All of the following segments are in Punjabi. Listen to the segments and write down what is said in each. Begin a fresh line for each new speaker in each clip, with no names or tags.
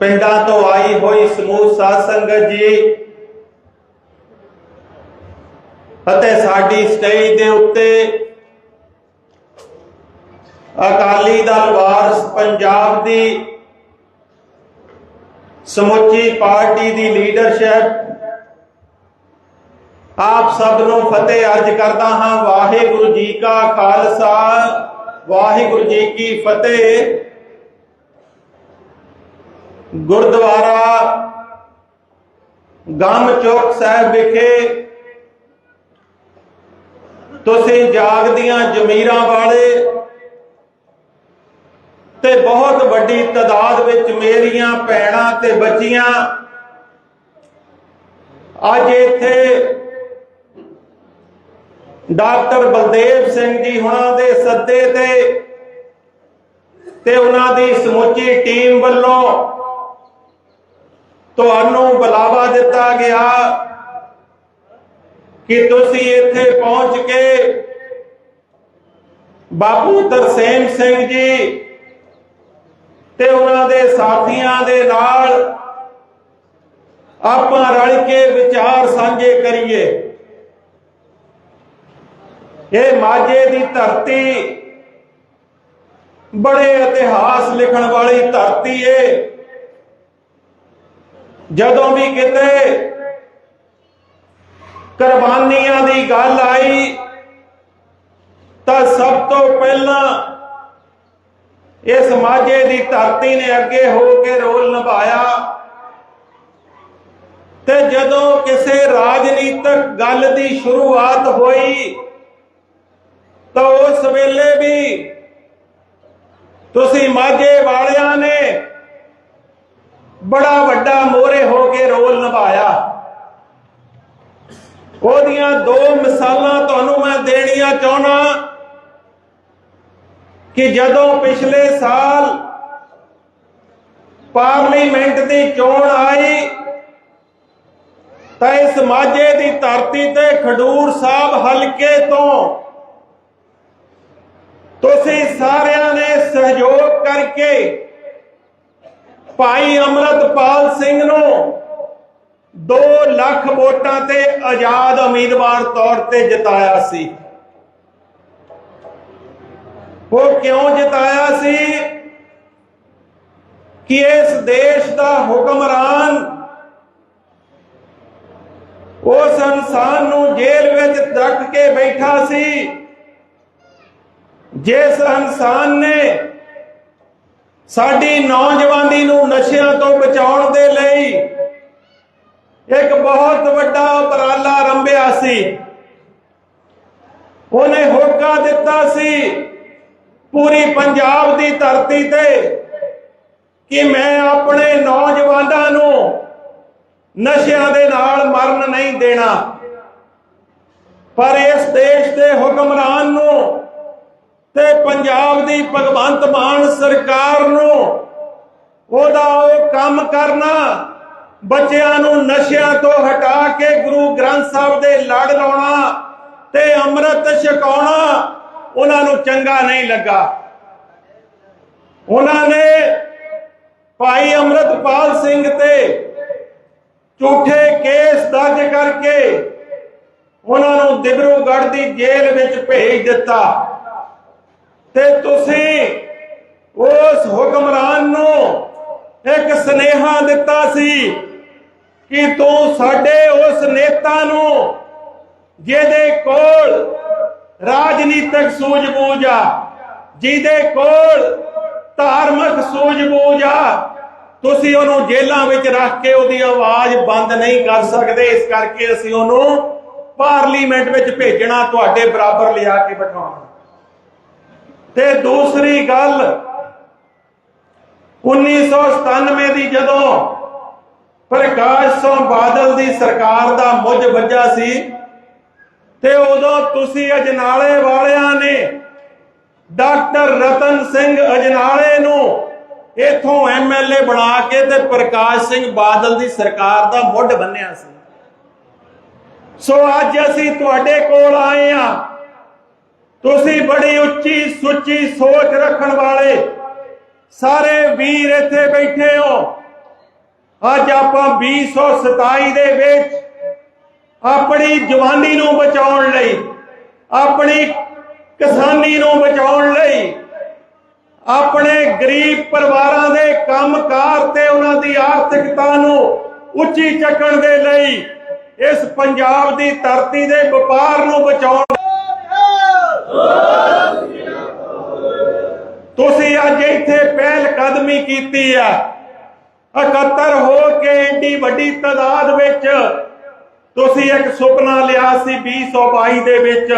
ਪਿੰਡਾਂ ਤੋਂ ਆਈ ਹੋਈ ਸਮੂਹ ਸਾਧ ਸੰਗਤ ਜੀ ਅਤੇ ਸਾਡੀ ਸਟੇਜ ਦੇ ਉੱਤੇ ਅਕਾਲੀ ਦਲ ਵਾਰਸ ਪੰਜਾਬ ਦੀ ਸਮੁੱਚੀ ਪਾਰਟੀ ਦੀ ਲੀਡਰਸ਼ਿਪ ਆਪ ਸਭ ਨੂੰ ਫਤਿਹ ਅਰਜ ਕਰਦਾ ਹਾਂ। ਵਾਹਿਗੁਰੂ ਜੀ ਕਾ ਖਾਲਸਾ, ਵਾਹਿਗੁਰੂ ਜੀ ਕੀ ਫਤਿਹ। ਗੁਰਦੁਆਰਾ ਗਮ ਚੌਕ ਸਾਹਿਬ ਵਿਖੇ ਤੁਸੀਂ ਜਾਗਦੀਆਂ ਜ਼ਮੀਰਾਂ ਵਾਲੇ ਤੇ ਬਹੁਤ ਵੱਡੀ ਤਦਾਦ ਵਿੱਚ ਮੇਰੀਆਂ ਭੈਣਾਂ ਤੇ ਬੱਚੀਆਂ ਅੱਜ ਇੱਥੇ ਡਾਕਟਰ ਬਲਦੇਵ ਸਿੰਘ ਜੀ ਹੁਣਾਂ ਦੇ ਸੱਦੇ ਤੇ ਤੇ ਉਹਨਾਂ ਦੀ ਸਮੁੱਚੀ ਟੀਮ ਵੱਲੋਂ ਤੁਹਾਨੂੰ ਬੁਲਾਵਾ ਦਿੱਤਾ ਗਿਆ ਕਿ ਤੁਸੀਂ ਇੱਥੇ ਪਹੁੰਚ ਕੇ ਬਾਪੂ ਤਰਸੇਮ ਸਿੰਘ ਜੀ ਤੇ ਉਹਨਾਂ ਦੇ ਸਾਥੀਆਂ ਦੇ ਨਾਲ ਆਪਾਂ ਰਲ ਕੇ ਵਿਚਾਰ ਸਾਂਝੇ ਕਰੀਏ। ਇਹ ਮਾਝੇ ਦੀ ਧਰਤੀ ਬੜੇ ਇਤਿਹਾਸ ਲਿਖਣ ਵਾਲੀ ਧਰਤੀ ਏ। ਜਦੋਂ ਵੀ ਕਿਤੇ ਕੁਰਬਾਨੀਆਂ ਦੀ ਗੱਲ ਆਈ, ਤਾਂ ਸਭ ਤੋਂ ਪਹਿਲਾਂ ਇਸ ਮਾਝੇ ਦੀ ਧਰਤੀ ਨੇ ਅੱਗੇ ਹੋ ਕੇ ਰੋਲ ਨਿਭਾਇਆ। ਤੇ ਜਦੋਂ ਕਿਸੇ ਰਾਜਨੀਤਿਕ ਗੱਲ ਦੀ ਸ਼ੁਰੂਆਤ ਹੋਈ, ਤਾਂ ਉਸ ਵੇਲੇ ਵੀ ਤੁਸੀਂ ਮਾਝੇ ਵਾਲਿਆਂ ਨੇ ਬੜਾ ਵੱਡਾ ਕੇ ਰੋਲ ਨਿਭਾਇਆ। ਉਹਦੀਆਂ ਦੋ ਮਿਸਾਲਾਂ ਤੁਹਾਨੂੰ ਮੈਂ ਦੇਣੀਆਂ ਚਾਹਣਾ ਕਿ ਜਦੋਂ ਪਿਛਲੇ ਸਾਲ ਪਾਰਲੀਮੈਂਟ ਦੀ ਚੋਣ ਆਈ, ਤਾਂ ਇਸ ਮਾਝੇ ਦੀ ਧਰਤੀ ਤੇ ਖਡੂਰ ਸਾਹਿਬ ਹਲਕੇ ਤੋਂ ਤੁਸੀਂ ਸਾਰਿਆਂ ਨੇ ਸਹਿਯੋਗ ਕਰਕੇ ਭਾਈ ਅਮਰਤਪਾਲ ਸਿੰਘ ਨੂੰ 2 ਲੱਖ ਵੋਟਾਂ ਤੇ ਆਜ਼ਾਦ ਉਮੀਦਵਾਰ ਤੌਰ ਤੇ ਜਿਤਾਇਆ ਸੀ। ਉਹ ਕਿਉਂ ਜਿਤਾਇਆ ਸੀ? ਕਿ ਇਸ ਦੇਸ਼ ਦਾ ਹੁਕਮਰਾਨ ਉਸ ਇਨਸਾਨ ਨੂੰ ਜੇਲ੍ਹ ਵਿੱਚ ਰੱਖ ਕੇ ਬੈਠਾ ਸੀ, ਜਿਸ ਇਨਸਾਨ ਨੇ ਸਾਡੀ ਨੌਜਵਾਨੀ ਨੂੰ ਨਸ਼ਿਆਂ ਤੋਂ ਬਚਾਉਣ ਦੇ ਇੱਕ ਬਹੁਤ ਵੱਡਾ ਉਪਰਾਲਾ ਰੰਭਿਆ ਸੀ। ਉਹਨੇ ਹੋਕਾ ਦਿੱਤਾ ਸੀ ਪੂਰੀ ਪੰਜਾਬ ਦੀ ਧਰਤੀ ਤੇ ਕਿ ਮੈਂ ਆਪਣੇ ਨੌਜਵਾਨਾਂ ਨੂੰ ਨਸ਼ਿਆਂ ਦੇ ਨਾਲ ਮਰਨ ਨਹੀਂ ਦੇਣਾ। ਪਰ ਇਸ ਦੇਸ਼ ਦੇ ਹੁਕਮਰਾਨ ਨੂੰ ਤੇ ਪੰਜਾਬ ਦੀ ਭਗਵੰਤ ਮਾਨ ਸਰਕਾਰ ਨੂੰ ਉਹਦਾ ਉਹ ਕੰਮ ਕਰਨਾ ਬੱਚਿਆਂ ਨੂੰ ਨਸ਼ਿਆਂ ਤੋਂ ਹਟਾ ਕੇ ਗੁਰੂ ਗ੍ਰੰਥ ਸਾਹਿਬ ਦੇ ਲੜ ਲਾਉਣਾ ਤੇ ਅੰਮ੍ਰਿਤ ਛਕਾਉਣਾ, ਉਹਨਾਂ ਨੂੰ ਚੰਗਾ ਨਹੀਂ ਲੱਗਾ। ਉਹਨਾਂ ਨੇ ਭਾਈ ਅੰਮ੍ਰਿਤਪਾਲ ਸਿੰਘ ਤੇ ਝੂਠੇ ਕੇਸ ਦਰਜ ਕਰਕੇ ਉਹਨਾਂ ਨੂੰ ਦਿਬਰੂਗੜ੍ਹ ਦੀ ਜੇਲ੍ਹ ਵਿੱਚ ਭੇਜ ਦਿੱਤਾ। ਤੇ ਤੁਸੀਂ ਉਸ ਹੁਕਮਰਾਨ ਨੂੰ ਇੱਕ ਸਨੇਹਾ ਦਿੱਤਾ ਸੀ ਕਿ ਤੂੰ ਸਾਡੇ ਉਸ ਨੇਤਾ ਨੂੰ, ਜਿਹਦੇ ਕੋਲ ਰਾਜਨੀਤਿਕ ਸੂਝ-ਬੂਝ ਆ, ਜਿਹਦੇ ਕੋਲ ਧਾਰਮਿਕ ਸੂਝ-ਬੂਝ ਆ, ਤੁਸੀਂ ਉਹਨੂੰ ਜੇਲ੍ਹਾਂ ਵਿੱਚ ਰੱਖ ਕੇ ਉਹਦੀ ਆਵਾਜ਼ ਬੰਦ ਨਹੀਂ ਕਰ ਸਕਦੇ। ਇਸ ਕਰਕੇ ਅਸੀਂ ਉਹਨੂੰ ਪਾਰਲੀਮੈਂਟ ਵਿੱਚ ਭੇਜਣਾ, ਤੁਹਾਡੇ ਬਰਾਬਰ ਲਿਆ ਕੇ ਬਿਠਾਉਣਾ। ਤੇ ਦੂਸਰੀ ਗੱਲ 1997 ਦੀ ਜਦੋਂ ਪ੍ਰਕਾਸ਼ ਸਿੰਘ ਬਾਦਲ ਦੀ ਸਰਕਾਰ ਦਾ ਮੁੱਝ ਵੱਜਾ ਸੀ, ਤੇ ਉਦੋਂ ਤੁਸੀਂ ਅਜਨਾਲੇ ਵਾਲਿਆਂ ਨੇ ਡਾਕਟਰ ਰਤਨ ਸਿੰਘ ਅਜਨਾਲੇ ਨੂੰ ਇਥੋਂ ਐਮਐਲਏ ਬਣਾ ਕੇ ਤੇ ਪ੍ਰਕਾਸ਼ ਸਿੰਘ ਬਾਦਲ ਦੀ ਸਰਕਾਰ ਦਾ ਮੁੱਢ ਬੰਨਿਆ ਸੀ। ਸੋ ਅੱਜ ਅਸੀਂ ਤੁਹਾਡੇ ਕੋਲ ਆਏ ਆ ਤੁਸੀਂ ਬੜੀ ਉੱਚੀ ਸੁੱਚੀ ਸੋਚ ਰੱਖਣ ਵਾਲੇ ਸਾਰੇ ਵੀਰ ਇੱਥੇ ਬੈਠੇ ਹੋ। ਅੱਜ ਆਪਾਂ 2027 ਦੇ ਵਿੱਚ ਆਪਣੀ ਜਵਾਨੀ ਨੂੰ ਬਚਾਉਣ ਲਈ, ਆਪਣੀ ਕਿਸਾਨੀ ਨੂੰ ਬਚਾਉਣ ਲਈ, ਆਪਣੇ ਗਰੀਬ ਪਰਿਵਾਰਾਂ ਦੇ ਕੰਮਕਾਰ ਤੇ ਉਹਨਾਂ ਦੀ ਆਰਥਿਕਤਾ ਨੂੰ ਉੱਚੀ ਚੱਕਣ ਦੇ ਲਈ ਇਸ ਪੰਜਾਬ ਦੀ ਧਰਤੀ ਦੇ ਵਪਾਰ ਨੂੰ ਬਚਾਉਣ ਤੁਸੀਂ ਅੱਜ ਇੱਥੇ ਪਹਿਲ ਕਦਮੀ ਕੀਤੀ ਆ, ਇਕੱਤਰ ਹੋ ਕੇ ਇੰਨੀ ਵੱਡੀ ਤਾਦਾਦ ਵਿੱਚ ਤੁਸੀਂ ਇੱਕ ਸੁਪਨਾ ਲਿਆ ਸੀ 2022 ਦੇ ਵਿੱਚ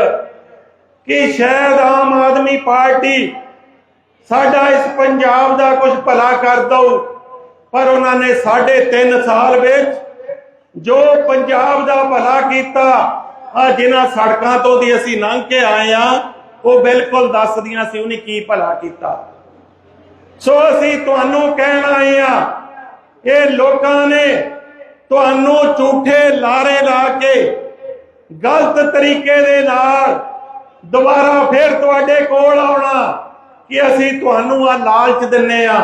ਕਿ ਸ਼ਾਇਦ ਆਮ ਆਦਮੀ ਪਾਰਟੀ ਸਾਡਾ ਇਸ ਪੰਜਾਬ ਦਾ ਕੁਝ ਭਲਾ ਕਰ ਦਊ, ਪਰ ਉਹਨਾਂ ਨੇ ਸਾਢੇ 3 ਸਾਲ ਵਿੱਚ ਜੋ ਪੰਜਾਬ ਦਾ ਭਲਾ ਕੀਤਾ, ਆ ਜਿਨ੍ਹਾਂ ਸੜਕਾਂ ਤੋਂ ਦੀ ਅਸੀਂ ਲੰਘ ਕੇ ਆਏ ਆ ਉਹ ਬਿਲਕੁਲ ਦੱਸਦੀਆਂ ਸੀ ਉਹਨੇ ਕੀ ਭਲਾ ਕੀਤਾ। ਸੋ ਅਸੀਂ ਤੁਹਾਨੂੰ ਕਹਿਣ ਆਏ ਆ ਇਹ ਲੋਕਾਂ ਨੇ ਤੁਹਾਨੂੰ ਝੂਠੇ ਲਾਰੇ ਲਾ ਕੇ ਗਲਤ ਤਰੀਕੇ ਦੇ ਨਾਲ ਦੁਬਾਰਾ ਫਿਰ ਤੁਹਾਡੇ ਕੋਲ ਆਉਣਾ ਕਿ ਅਸੀਂ ਤੁਹਾਨੂੰ ਆ ਲਾਲਚ ਦਿੰਨੇ ਆ,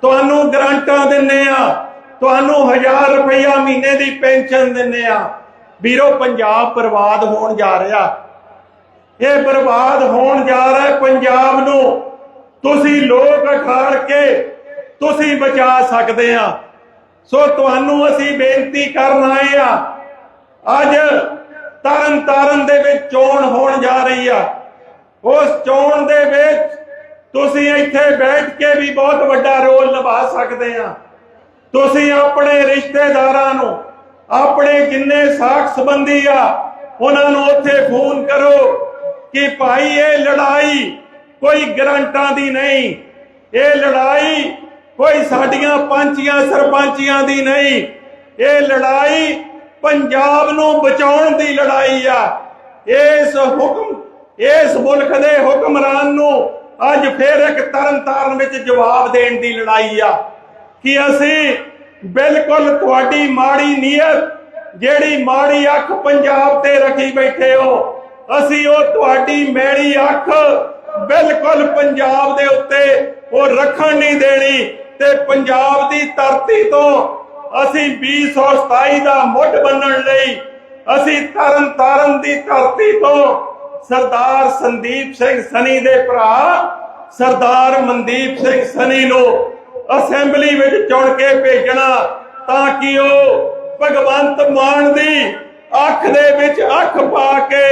ਤੁਹਾਨੂੰ ਗਰੰਟਾਂ ਦਿੰਨੇ ਆ, ਤੁਹਾਨੂੰ 1000 ਰੁਪਇਆ ਮਹੀਨੇ ਦੀ ਪੈਨਸ਼ਨ ਦਿੰਨੇ ਆ। ਵੀਰੋ, ਪੰਜਾਬ ਬਰਬਾਦ ਹੋਣ ਜਾ ਰਿਹਾ। ਇਹ ਬਰਬਾਦ ਹੋਣ ਜਾ ਰਿਹਾ ਪੰਜਾਬ ਨੂੰ। ਤੁਸੀਂ ਲੋਕ ਅਖਾੜ ਕੇ ਤੁਸੀਂ ਬਚਾ ਸਕਦੇ ਆ। ਸੋ ਤੁਹਾਨੂੰ ਅਸੀਂ ਬੇਨਤੀ ਕਰਨ ਆਏ ਆ, ਅੱਜ ਤਰਨ ਤਾਰਨ ਦੇ ਵਿੱਚ ਚੋਣ ਹੋਣ ਜਾ ਰਹੀ ਆ। ਉਸ ਚੋਣ ਦੇ ਵਿੱਚ ਤੁਸੀਂ ਇੱਥੇ ਬੈਠ ਕੇ ਵੀ ਬਹੁਤ ਵੱਡਾ ਰੋਲ ਨਿਭਾ ਸਕਦੇ ਆ। ਤੁਸੀਂ ਆਪਣੇ ਰਿਸ਼ਤੇਦਾਰਾਂ ਨੂੰ, ਆਪਣੇ ਜਿੰਨੇ ਸਾਖ ਸੰਬੰਧੀ ਆ, ਉਹਨਾਂ ਨੂੰ ਉੱਥੇ ਫੋਨ ਕਰੋ ਕਿ ਭਾਈ, ਇਹ ਲੜਾਈ ਕੋਈ ਗਰੰਟਾਂ ਦੀ ਨਹੀਂ। ਇਹ ਲੜਾਈ ਕੋਈ ਸਾਡੀਆਂ ਪੰਚੀਆਂ ਸਰਪੰਚੀਆਂ ਦੀ ਨਹੀਂ। ਇਹ ਲੜਾਈ ਪੰਜਾਬ ਨੂੰ ਬਚਾਉਣ ਦੀ ਲੜਾਈ ਆ। ਇਸ ਹੁਕਮ, ਇਸ ਮੁਲਕ ਦੇ ਹੁਕਮਰਾਨ ਨੂੰ ਅੱਜ ਫੇਰ ਇੱਕ ਤਰਨ ਵਿੱਚ ਜਵਾਬ ਦੇਣ ਦੀ ਲੜਾਈ ਆ। ਕਿ ਅਸੀਂ ਬਿਲਕੁਲ ਤੁਹਾਡੀ ਮਾੜੀ ਨੀਅਤ, ਜਿਹੜੀ ਮਾੜੀ ਅੱਖ ਪੰਜਾਬ ਤੇ ਰੱਖੀ ਬੈਠੇ ਹੋ, ਅਸੀਂ ਉਹ ਤੁਹਾਡੀ ਮੈੜੀ ਅੱਖ ਬਿਲਕੁਲ ਪੰਜਾਬ ਦੇ ਉੱਤੇ ਉਹ ਰੱਖਣ ਨਹੀਂ ਦੇਣੀ। ਤੇ ਪੰਜਾਬ ਦੀ ਧਰਤੀ ਤੋਂ ਅਸੀਂ 2027 ਦਾ ਮੁੱਢ ਬੰਨਣ ਲਈ ਅਸੀਂ ਤਰਨ ਤਾਰਨ ਦੀ ਧਰਤੀ ਤੋਂ ਸਰਦਾਰ ਸੰਦੀਪ ਸਿੰਘ ਸਨੀ ਦੇ ਭਰਾ ਸਰਦਾਰ ਮਨਦੀਪ ਸਿੰਘ ਸਨੀ ਨੂੰ ਅਸੈਂਬਲੀ ਵਿੱਚ ਚੁਣ ਕੇ ਭੇਜਣਾ ਤਾਂ ਕਿ ਉਹ ਭਗਵੰਤ ਮਾਨ ਦੀ ਅੱਖ ਦੇ ਵਿੱਚ ਅੱਖ ਪਾ ਕੇ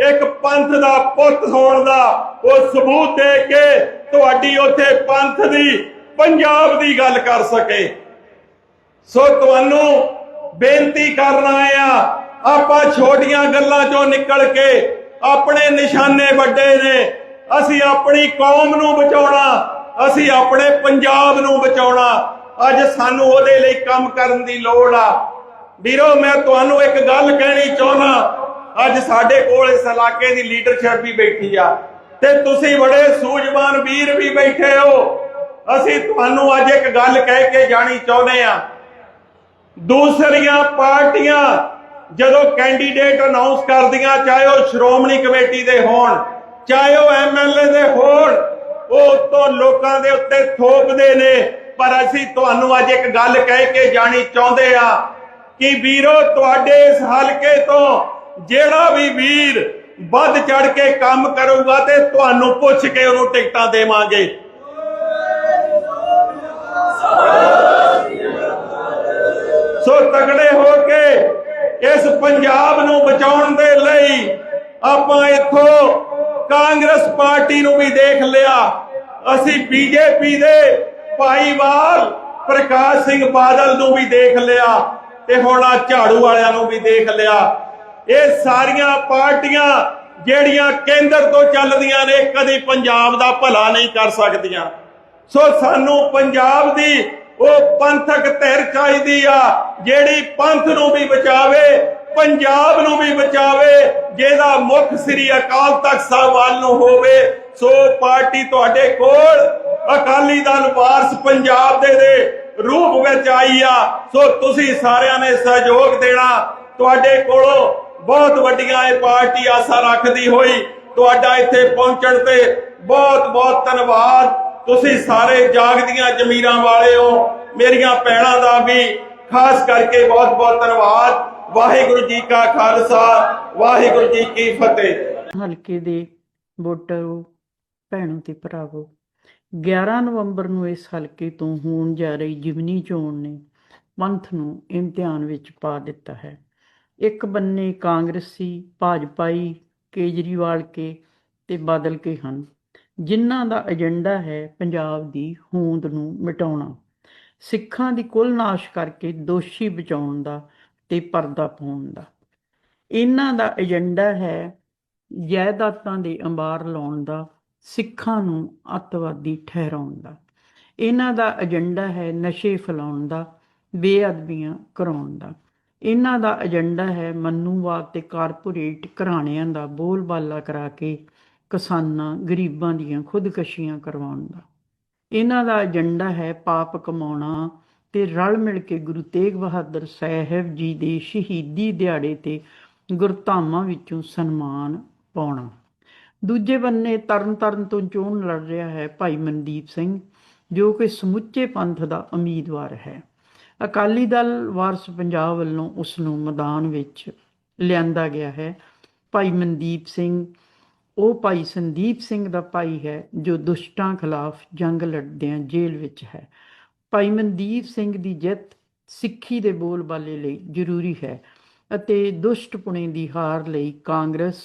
ਇੱਕ ਪੰਥ ਦਾ ਪੁੱਤ ਹੋਣ ਦਾ ਉਹ ਸਬੂਤ ਦੇ ਕੇ ਤੁਹਾਡੀ ਉੱਥੇ ਪੰਥ ਦੀ ਪੰਜਾਬ ਦੀ ਗੱਲ ਕਰ ਸਕੇ। ਸੋ ਤੁਹਾਨੂੰ ਬੇਨਤੀ ਕਰਨ ਆਏ ਆਪਾਂ ਛੋਟੀਆਂ ਗੱਲਾਂ ਚੋਂ ਨਿਕਲ ਕੇ ਆਪਣੇ ਨਿਸ਼ਾਨੇ ਵੱਡੇ ਨੇ। ਅਸੀਂ ਆਪਣੀ ਕੌਮ ਨੂੰ ਬਚਾਉਣਾ, ਅਸੀਂ ਆਪਣੇ ਪੰਜਾਬ ਨੂੰ ਬਚਾਉਣਾ। ਅੱਜ ਸਾਨੂੰ ਉਹਦੇ ਲਈ ਕੰਮ ਕਰਨ ਦੀ ਲੋੜ ਆ। ਵੀਰੋ, ਮੈਂ ਤੁਹਾਨੂੰ ਇੱਕ ਗੱਲ ਕਹਿਣੀ ਚਾਹੁੰਦਾ, ਅੱਜ ਸਾਡੇ ਕੋਲ ਇਸ ਇਲਾਕੇ ਦੀ ਲੀਡਰਸ਼ਿਪ ਵੀ ਬੈਠੀ ਆ। ਤੇ ਤੁਸੀਂ ਬੜੇ ਸੂਝਵਾਨ ਵੀਰ ਵੀ ਬੈਠੇ ਹੋ। ਅਸੀਂ ਤੁਹਾਨੂੰ ਅੱਜ ਇੱਕ ਗੱਲ ਕਹਿ ਕੇ ਜਾਣੀ ਚਾਹੁੰਦੇ ਆ ਦੂਸਰੀਆਂ ਪਾਰਟੀਆਂ ਜਦੋਂ ਕੈਂਡੀਡੇਟ ਅਨਾਉਂਸ ਕਰਦੀਆਂ, ਚਾਹੇ ਉਹ ਸ਼੍ਰੋਮਣੀ ਕਮੇਟੀ ਦੇ ਹੋਣ, ਚਾਹੇ ਉਹ ਐਮਐਲਏ ਦੇ ਹੋਣ, ਉਹ ਤੋਂ ਲੋਕਾਂ ਦੇ ਉੱਤੇ ਥੋਪਦੇ ਨੇ। ਪਰ ਅਸੀਂ ਤੁਹਾਨੂੰ ਅੱਜ ਇੱਕ ਗੱਲ ਕਹਿ ਕੇ ਜਾਣੀ ਚਾਹੁੰਦੇ ਆ ਕਿ ਵੀਰੋ, ਤੁਹਾਡੇ ਇਸ ਹਲਕੇ ਤੋਂ ਜਿਹੜਾ ਵੀ ਵੀਰ ਵੱਧ ਚੜ ਕੇ ਕੰਮ ਕਰੂਗਾ ਤੇ ਤੁਹਾਨੂੰ ਪੁੱਛ ਕੇ ਉਹਨੂੰ ਟਿਕਟਾਂ ਦੇਵਾਂਗੇ। ਸੋ ਤਗੜੇ ਹੋ ਕੇ ਇਸ ਪੰਜਾਬ ਨੂੰ ਬਚਾਉਣ ਦੇ ਲਈ ਆਪਾਂ ਇੱਥੋਂ ਕਾਂਗਰਸ ਪਾਰਟੀ ਨੂੰ ਵੀ ਦੇਖ ਲਿਆ। ਅਸੀਂ ਬੀਜੇਪੀ ਦੇ ਭਾਈਵਾਲ ਪ੍ਰਕਾਸ਼ ਸਿੰਘ ਬਾਦਲ ਨੂੰ ਵੀ ਦੇਖ ਲਿਆ ਤੇ ਹੁਣ ਆ ਝਾੜੂ ਵਾਲਿਆਂ ਨੂੰ ਵੀ ਦੇਖ ਲਿਆ। ਇਹ ਸਾਰੀਆਂ ਪਾਰਟੀਆਂ ਜਿਹੜੀਆਂ ਕੇਂਦਰ ਤੋਂ ਚੱਲਦੀਆਂ ਨੇ, ਕਦੀ ਪੰਜਾਬ ਦਾ ਭਲਾ ਨਹੀਂ ਕਰ ਸਕਦੀਆਂ। ਸੋ ਸਾਨੂੰ ਪੰਜਾਬ ਦੀ ਉਹ ਪੰਥਕ ਧਿਰ ਚਾਹੀਦੀ ਆ, ਜਿਹੜੀ ਪੰਥ ਨੂੰ ਵੀ ਬਚਾਵੇ, ਪੰਜਾਬ ਨੂੰ ਵੀ ਬਚਾਵੇ, ਜਿਹਦਾ ਮੁੱਖ ਸ੍ਰੀ ਅਕਾਲ ਤਖਤ ਸਾਹਿਬ ਵੱਲ ਨੂੰ ਹੋਵੇ। ਸੋ ਪਾਰਟੀ ਤੁਹਾਡੇ ਕੋਲ, ਅਕਾਲੀ ਦਲ ਵਾਰਸ ਪੰਜਾਬ ਦੇ ਦੇ ਰੂਪ ਵਿੱਚ ਆਈ ਆ। ਸੋ ਤੁਸੀਂ ਸਾਰਿਆਂ ਨੇ ਸਹਿਯੋਗ ਦੇਣਾ। ਤੁਹਾਡੇ ਕੋਲੋਂ ਬਹੁਤ ਵੱਡੀਆਂ ਇਹ ਪਾਰਟੀ ਆਸਾ ਰੱਖਦੀ ਹੋਈ, ਤੁਹਾਡਾ ਇੱਥੇ ਪਹੁੰਚਣ ਤੇ ਬਹੁਤ ਬਹੁਤ ਧੰਨਵਾਦ। ਤੁਸੀਂ ਸਾਰੇ ਜਾਗਦੀਆਂ ਜ਼ਮੀਰਾਂ ਵਾਲੇ ਹੋ ਮੇਰੀਆਂ ਭੈਣਾਂ ਦਾ ਵੀ ਖਾਸ ਕਰਕੇ ਬਹੁਤ ਬਹੁਤ ਧੰਨਵਾਦ। ਵਾਹਿਗੁਰੂ ਜੀ ਕਾ ਖਾਲਸਾ, ਵਾਹਿਗੁਰੂ ਜੀ ਕੀ ਫਤਿਹ।
ਹਲਕੇ ਦੇ ਵੋਟਰੋ ਭੈਣੋ ਤੇ ਭਰਾਵੋ 11 ਨਵੰਬਰ ਨੂੰ ਇਸ ਹਲਕੇ ਤੋਂ ਹੋਣ ਜਾ ਰਹੀ ਜਿਮਨੀ ਚੋਣ ਨੇ ਪੰਥ ਨੂੰ ਇਮਤਿਹਾਨ ਵਿੱਚ ਪਾ ਦਿੱਤਾ ਹੈ। ਇੱਕ ਬੰਨੇ ਕਾਂਗਰਸੀ, ਭਾਜਪਾਈ, ਕੇਜਰੀਵਾਲ ਕੇ ਤੇ ਬਾਦਲ ਕੇ ਹਨ। ਜਿਨ੍ਹਾਂ ਦਾ ਏਜੰਡਾ ਹੈ ਪੰਜਾਬ ਦੀ ਹੋਂਦ ਨੂੰ ਮਿਟਾਉਣਾ। ਸਿੱਖਾਂ ਦੀ ਕੁੱਲ ਨਾਸ਼ ਕਰਕੇ ਦੋਸ਼ੀ ਬਚਾਉਣ ਦਾ ਤੇ ਪਰਦਾ ਪਾਉਣ ਦਾ। ਇਹਨਾਂ ਦਾ ਏਜੰਡਾ ਹੈ ਜਾਇਦਾਦਾਂ ਦੇ ਅੰਬਾਰ ਲਾਉਣ ਦਾ, ਸਿੱਖਾਂ ਨੂੰ ਅੱਤਵਾਦੀ ਠਹਿਰਾਉਣ ਦਾ। ਇਹਨਾਂ ਦਾ ਏਜੰਡਾ ਹੈ ਨਸ਼ੇ ਫੈਲਾਉਣ ਦਾ, ਬੇਅਦਬੀਆਂ ਕਰਾਉਣ ਦਾ। ਇਹਨਾਂ ਦਾ ਏਜੰਡਾ ਹੈ ਮਨੂਵਾਦ ਤੇ ਕਾਰਪੋਰੇਟ ਘਰਾਣਿਆਂ ਦਾ ਬੋਲਬਾਲਾ ਕਰਾ ਕੇ ਕਿਸਾਨਾਂ ਗਰੀਬਾਂ ਦੀਆਂ ਖੁਦਕਸ਼ੀਆਂ ਕਰਵਾਉਣ ਦਾ। ਇਹਨਾਂ ਦਾ ਏਜੰਡਾ ਹੈ ਪਾਪ ਕਮਾਉਣਾ ਤੇ ਰਲ ਮਿਲ ਕੇ ਗੁਰੂ ਤੇਗ ਬਹਾਦਰ ਸਾਹਿਬ ਜੀ ਦੇ ਸ਼ਹੀਦੀ ਦਿਹਾੜੇ ਤੇ ਗੁਰਧਾਮਾਂ ਵਿੱਚੋਂ ਸਨਮਾਨ ਪਾਉਣਾ। ਦੂਜੇ ਬੰਨੇ ਤਰਨ ਤਾਰਨ ਤੋਂ ਚੋਣ ਲੜ ਰਿਹਾ ਹੈ ਭਾਈ ਮਨਦੀਪ ਸਿੰਘ, ਜੋ ਕਿ ਸਮੁੱਚੇ ਪੰਥ ਦਾ ਉਮੀਦਵਾਰ ਹੈ। ਅਕਾਲੀ ਦਲ ਵਾਰਸ ਪੰਜਾਬ ਵੱਲੋਂ ਉਸ ਨੂੰ ਮੈਦਾਨ ਵਿੱਚ ਲਿਆਂਦਾ ਗਿਆ ਹੈ। ਭਾਈ ਮਨਦੀਪ ਸਿੰਘ ਉਹ ਭਾਈ ਸੰਦੀਪ ਸਿੰਘ ਦਾ ਭਾਈ ਹੈ, ਜੋ ਦੁਸ਼ਟਾਂ ਖਿਲਾਫ ਜੰਗ ਲੜਦਿਆਂ ਜੇਲ੍ਹ ਵਿੱਚ ਹੈ। ਭਾਈ ਮਨਦੀਪ ਸਿੰਘ ਦੀ ਜਿੱਤ ਸਿੱਖੀ ਦੇ ਬੋਲਬਾਲੇ ਲਈ ਜ਼ਰੂਰੀ ਹੈ ਅਤੇ ਦੁਸ਼ਟ ਪੁਣੇ ਦੀ ਹਾਰ ਲਈ ਕਾਂਗਰਸ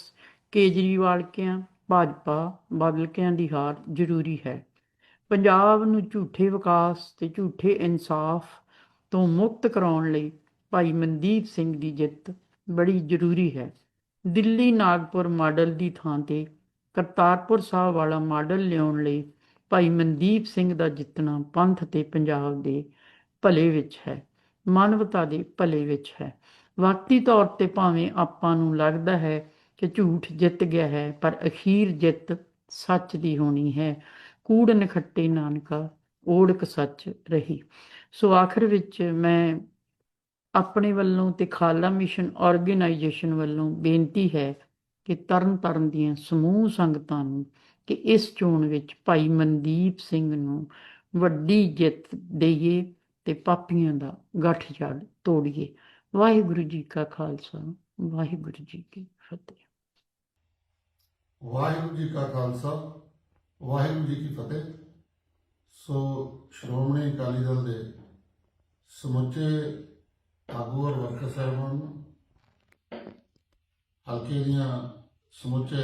ਕੇਜਰੀਵਾਲ ਕਿਆਂ ਭਾਜਪਾ ਬਾਦਲ ਕਿਆਂ ਦੀ ਹਾਰ ਜ਼ਰੂਰੀ ਹੈ। ਪੰਜਾਬ ਨੂੰ ਝੂਠੇ ਵਿਕਾਸ ਤੇ ਝੂਠੇ ਇਨਸਾਫ ਤੋਂ ਮੁਕਤ ਕਰਾਉਣ ਲਈ ਭਾਈ ਮਨਦੀਪ ਸਿੰਘ ਦੀ ਜਿੱਤ ਬੜੀ ਜ਼ਰੂਰੀ ਹੈ। ਦਿੱਲੀ ਨਾਗਪੁਰ ਮਾਡਲ ਦੀ ਥਾਂ ਤੇ ਕਰਤਾਰਪੁਰ ਸਾਹਿਬ ਵਾਲਾ ਮਾਡਲ ਲਿਆਉਣ ਲਈ ਭਾਈ ਮਨਦੀਪ ਸਿੰਘ ਦਾ ਜਿੱਤਣਾ ਪੰਥ ਤੇ ਪੰਜਾਬ ਦੇ ਭਲੇ ਵਿੱਚ ਹੈ, ਮਾਨਵਤਾ ਦੇ ਭਲੇ ਵਿੱਚ ਹੈ। ਵਕਤੀ ਤੌਰ ਤੇ ਭਾਵੇਂ ਆਪਾਂ ਨੂੰ ਲੱਗਦਾ ਹੈ ਕਿ ਝੂਠ ਜਿੱਤ ਗਿਆ ਹੈ, ਪਰ ਅਖੀਰ ਜਿੱਤ ਸੱਚ ਦੀ ਹੋਣੀ ਹੈ। ਕੂੜ ਨਖੱਟੇ ਨਾਨਕਾ, ਓੜਕ ਸੱਚ ਰਹੀ। ਸੋ ਆਖਰ ਵਿੱਚ ਮੈਂ ਆਪਣੇ ਵੱਲੋਂ ਤੇ ਖਾਲਾ ਮਿਸ਼ਨ ਆਰਗੇਨਾਈਜੇਸ਼ਨ ਵੱਲੋਂ ਬੇਨਤੀ ਹੈ ਕਿ ਤਰਨ ਤਾਰਨ ਦੀਆਂ ਸਮੂਹ ਸੰਗਤਾਂ ਨੂੰ ਕਿ ਇਸ ਚੋਣ ਵਿੱਚ ਭਾਈ ਮਨਦੀਪ ਸਿੰਘ ਨੂੰ ਵੱਡੀ ਜਿੱਤ ਦੇਈਏ ਤੇ ਪਾਪੀਆਂ ਦਾ ਗੱਠ ਤੋੜੀਏ। ਵਾਹਿਗੁਰੂ ਜੀ ਕਾ ਖਾਲਸਾ, ਵਾਹਿਗੁਰੂ ਜੀ ਕੀ ਫਤਿਹ।
ਵਾਹਿਗੁਰੂ ਜੀ ਕਾ ਖਾਲਸਾ, ਵਾਹਿਗੁਰੂ ਜੀ ਕੀ ਫਤਿਹ। ਸੋ ਸ਼੍ਰੋਮਣੀ ਅਕਾਲੀ ਦਲ ਦੇ ਸਮੁੱਚੇ ਆਗੂ ਔਰ ਵਰਕਰ ਸਾਹਿਬਾਨ ਹਲਕੇ ਦੀਆਂ ਸਮੁੱਚੇ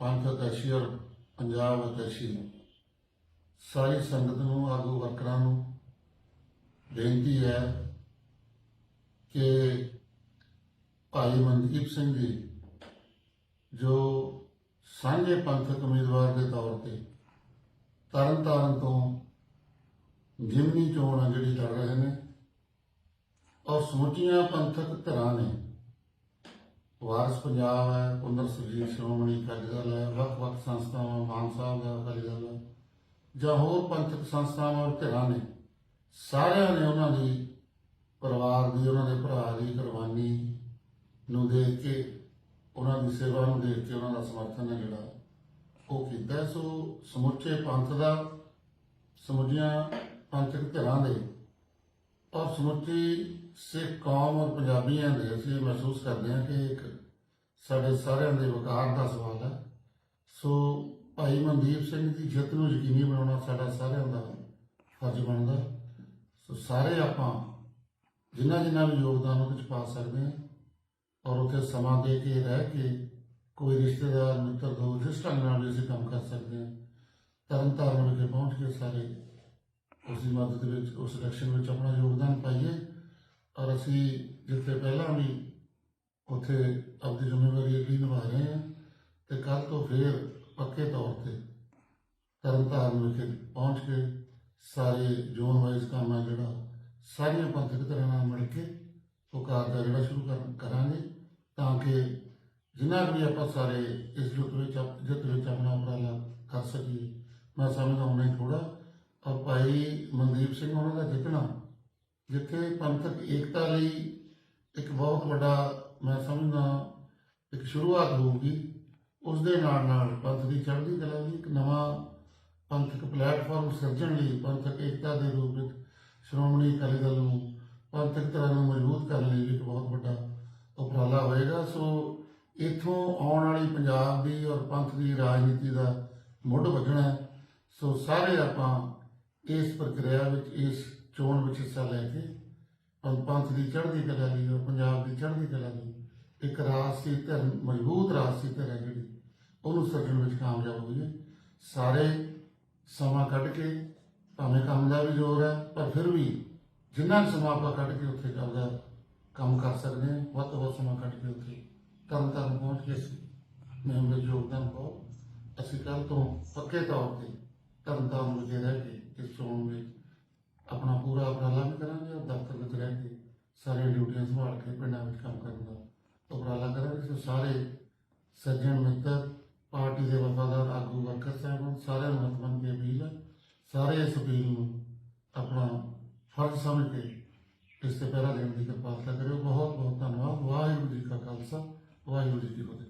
ਪੰਥ ਅਤੈਸ਼ੀ ਔਰ ਪੰਜਾਬ ਅਤੈਸ਼ੀ ਸਾਰੀ ਸੰਗਤ ਨੂੰ ਆਗੂ ਵਰਕਰਾਂ ਨੂੰ ਬੇਨਤੀ ਹੈ ਕਿ ਭਾਈ ਮਨਦੀਪ ਸਿੰਘ ਜੀ ਜੋ ਸਾਂਝੇ ਪੰਥਕ ਉਮੀਦਵਾਰ ਦੇ ਤੌਰ ਤੇ ਤਰਨਤਾਰਨ ਤੋਂ ਜਿਮਨੀ ਚੋਣ ਆ ਜਿਹੜੀ ਲੜ ਰਹੇ ਨੇ ਔਰ ਸਮੁੱਚੀਆਂ ਪੰਥਕ ਧਿਰਾਂ ਨੇ। ਵਾਰਸ ਪੰਜਾਬ ਹੈ, ਪੁੰਦਰ ਸੁਰਜੀਤ ਸ਼੍ਰੋਮਣੀ ਅਕਾਲੀ ਦਲ ਹੈ, ਵੱਖ-ਵੱਖ ਸੰਸਥਾਵਾਂ, ਮਾਨ ਸਾਹਿਬ ਦਾ ਅਕਾਲੀ ਦਲ ਹੈ, ਜਾਂ ਹੋਰ ਪੰਥਕ ਸੰਸਥਾਵਾਂ ਔਰ ਧਿਰਾਂ ਨੇ। ਸਾਰਿਆਂ ਨੇ ਉਹਨਾਂ ਦੀ ਪਰਿਵਾਰ ਦੀ, ਉਹਨਾਂ ਦੇ ਭਰਾ ਦੀ ਕੁਰਬਾਨੀ ਨੂੰ ਦੇਖ ਕੇ, ਉਹਨਾਂ ਦੀ ਸੇਵਾ ਨੂੰ ਦੇਖ ਕੇ ਉਹਨਾਂ ਦਾ ਸਮਰਥਨ ਹੈ ਜਿਹੜਾ ਉਹ ਕੀਤਾ ਸੋ ਸਮੁੱਚੇ ਪੰਥ ਦਾ, ਸਮੁੱਚੀਆਂ ਪੰਥਕ ਧਿਰਾਂ ਦੇ ਔਰ ਸਮੁੱਚੀ ਸਿੱਖ ਕੌਮ ਔਰ ਪੰਜਾਬੀਆਂ ਦੇ ਅਸੀਂ ਇਹ ਮਹਿਸੂਸ ਕਰਦੇ ਹਾਂ ਕਿ ਇੱਕ ਸਾਡੇ ਸਾਰਿਆਂ ਦੇ ਵਕਾਰ ਦਾ ਸਵਾਲ ਹੈ। ਸੋ ਭਾਈ ਮਨਦੀਪ ਸਿੰਘ ਦੀ ਜਿੱਤ ਨੂੰ ਯਕੀਨੀ ਬਣਾਉਣਾ ਸਾਡਾ ਸਾਰਿਆਂ ਦਾ ਫਰਜ਼ ਬਣਦਾ। ਸੋ ਸਾਰੇ ਆਪਾਂ ਜਿੰਨਾ ਜਿੰਨਾ ਵੀ ਯੋਗਦਾਨ ਉਹਦੇ ਵਿੱਚ ਪਾ ਸਕਦੇ ਹਾਂ ਔਰ ਉੱਥੇ ਸਮਾਂ ਦੇ ਕੇ ਰਹਿ ਕੇ ਕੋਈ ਰਿਸ਼ਤੇਦਾਰ, ਮਿੱਤਰ, ਦੋਸਤ ਜਿਸ ਢੰਗ ਨਾਲ ਵੀ ਅਸੀਂ ਕੰਮ ਕਰ ਸਕਦੇ ਹਾਂ ਤਰਨ ਤਾਰਨ ਵਿਖੇ ਪਹੁੰਚ ਕੇ ਸਾਰੇ ਉਸ ਦੀ ਮਦਦ ਵਿੱਚ, ਉਸ ਇਲੈਕਸ਼ਨ ਵਿੱਚ ਆਪਣਾ ਯੋਗਦਾਨ ਪਾਈਏ। ਔਰ ਅਸੀਂ ਜਿੱਥੇ ਪਹਿਲਾਂ ਵੀ ਉੱਥੇ ਆਪਣੀ ਜ਼ਿੰਮੇਵਾਰੀ ਅਗਲੀ ਨਿਭਾ ਰਹੇ ਹਾਂ ਤੇ ਕੱਲ ਤੋਂ ਫਿਰ ਪੱਕੇ ਤੌਰ ਤੇ ਤਰਨਤਾਰਨ ਵਿਖੇ ਪਹੁੰਚ ਕੇ ਸਾਰੇ ਜ਼ੋਨ ਵਾਈਜ਼ ਕੰਮ ਹੈ ਜਿਹੜਾ, ਸਾਰੀਆਂ ਪੰਥਕ ਤਰ੍ਹਾਂ ਨਾਲ ਮਿਲ ਕੇ ਉਹ ਕਾਰਜ ਜਿਹੜਾ ਸ਼ੁਰੂ ਕਰ- ਕਰਾਂਗੇ ਤਾਂ ਕਿ ਜਿੰਨਾ ਵੀ ਆਪਾਂ ਸਾਰੇ ਇਸ ਜੁੱਤ ਵਿੱਚ ਆਪ- ਜਿੱਤ ਵਿੱਚ ਆਪਣਾ ਉਪਰਾਲਾ ਕਰ ਸਕੀਏ। ਮੈਂ ਸਮਝਦਾ ਹੁਣ ਨਹੀਂ ਥੋੜਾ ਔਰ ਭਾਈ ਮਨਦੀਪ ਸਿੰਘ ਉਹਨਾਂ ਦਾ ਜਿੱਤਣਾ ਜਿੱਥੇ ਪੰਥਕ ਏਕਤਾ ਲਈ ਇੱਕ ਬਹੁਤ ਵੱਡਾ, ਮੈਂ ਸਮਝਦਾ ਇੱਕ ਸ਼ੁਰੂਆਤ ਹੋਊਗੀ, ਉਸ ਦੇ ਨਾਲ ਨਾਲ ਪੰਥ ਦੀ ਚੜ੍ਹਦੀ ਕਲਾ ਲਈ ਇੱਕ ਨਵਾਂ ਪੰਥਕ ਪਲੇਟਫਾਰਮ ਸਿਰਜਣ ਲਈ ਪੰਥਕ ਏਕਤਾ ਦੇ ਰੂਪ ਵਿੱਚ ਸ਼੍ਰੋਮਣੀ ਅਕਾਲੀ ਦਲ ਨੂੰ ਪੰਥਕ ਤਰ੍ਹਾਂ ਨੂੰ ਮਜ਼ਬੂਤ ਕਰਨ ਲਈ ਵੀ ਇੱਕ ਬਹੁਤ ਵੱਡਾ ਉਪਰਾਲਾ ਹੋਏਗਾ। ਸੋ ਇਥੋਂ ਆਉਣ ਵਾਲੀ ਪੰਜਾਬ ਦੀ ਔਰ ਪੰਥ ਦੀ ਰਾਜਨੀਤੀ ਦਾ ਮੁੱਢ ਵੱਜਣਾ ਸੋ ਸਾਰੇ ਆਪਾਂ ਇਸ ਪ੍ਰਕਿਰਿਆ ਵਿੱਚ, ਇਸ ਚੋਣ ਵਿੱਚ ਹਿੱਸਾ ਲੈ ਕੇ ਪੰ- ਪੰਥ ਦੀ ਚੜ੍ਹਦੀ ਕਲਾ ਲਈ ਔਰ ਪੰਜਾਬ ਦੀ ਚੜ੍ਹਦੀ ਕਲਾ ਲਈ ਇੱਕ ਰਾਜਸੀ ਧਿਰ ਮਜ਼ਬੂਤ ਰਾਜਸੀ ਧਿਰ ਹੈ ਜਿਹੜੀ, ਉਹਨੂੰ ਸਿਰਜਣ ਵਿੱਚ ਕਾਮਯਾਬ ਹੋਈ ਹੈ। ਸਾਰੇ ਸਮਾਂ ਕੱਢ ਕੇ ਭਾਵੇਂ ਕੰਮ ਦਾ ਵੀ ਜ਼ੋਰ ਹੈ, ਪਰ ਫਿਰ ਵੀ ਜਿੰਨਾ ਕੁ ਸਮਾਂ ਆਪਾਂ ਕੱਢ ਕੇ ਉੱਥੇ ਚੱਲਦਾ ਕੰਮ ਕਰ ਸਕਦੇ ਹਾਂ, ਵੱਧ ਤੋਂ ਵੱਧ ਸਮਾਂ ਕੱਢ ਕੇ ਉੱਥੇ ਤਰਨ ਤਾਰਨ ਪਹੁੰਚ ਕੇ ਅਸੀਂ ਮੁਹਿੰਮ ਵਿੱਚ ਯੋਗਦਾਨ ਪਾਓ। ਅਸੀਂ ਕੱਲ ਤੋਂ ਪੱਕੇ ਤੌਰ ਤੇ ਤਰਨ ਤਾਰਨ ਵਿਖੇ ਰਹਿ ਕੇ ਇਸ ਚੋਣ ਵਿੱਚ ਆਪਣਾ ਪੂਰਾ ਉਪਰਾਲਾ ਵੀ ਕਰਾਂਗੇ ਔਰ ਦਫ਼ਤਰ ਵਿੱਚ ਰਹਿ ਕੇ ਸਾਰੀਆਂ ਡਿਊਟੀਆਂ ਸੰਭਾਲ ਕੇ ਪਿੰਡਾਂ ਵਿੱਚ ਕੰਮ ਕਰਨ ਦਾ ਉਪਰਾਲਾ ਕਰਾਂਗੇ। ਸੋ ਸਾਰੇ ਸੱਜਣ ਮਿੱਤਰ, ਪਾਰਟੀ ਦੇ ਵਫਾਦਾਰ ਆਗੂ ਵਰਕਰ ਸਾਹਿਬਾਨ ਸਾਰਿਆਂ ਨੂੰ ਹੱਥ ਬੰਨ੍ਹ ਕੇ ਅਪੀਲ ਹੈ, ਸਾਰੇ ਇਸ ਅਪੀਲ ਨੂੰ ਆਪਣਾ ਫਰਜ਼ ਸਮਝ ਕੇ ਇਸ ਤੇ ਪਹਿਰਾ ਦੇਣ ਦੀ ਕਿਰਪਾਲਤਾ ਕਰਿਓ। ਬਹੁਤ ਬਹੁਤ ਧੰਨਵਾਦ। ਵਾਹਿਗੁਰੂ ਜੀ ਕਾ ਖਾਲਸਾ, ਵਾਹਿਗੁਰੂ ਜੀ ਕੀ ਫਤਿਹ।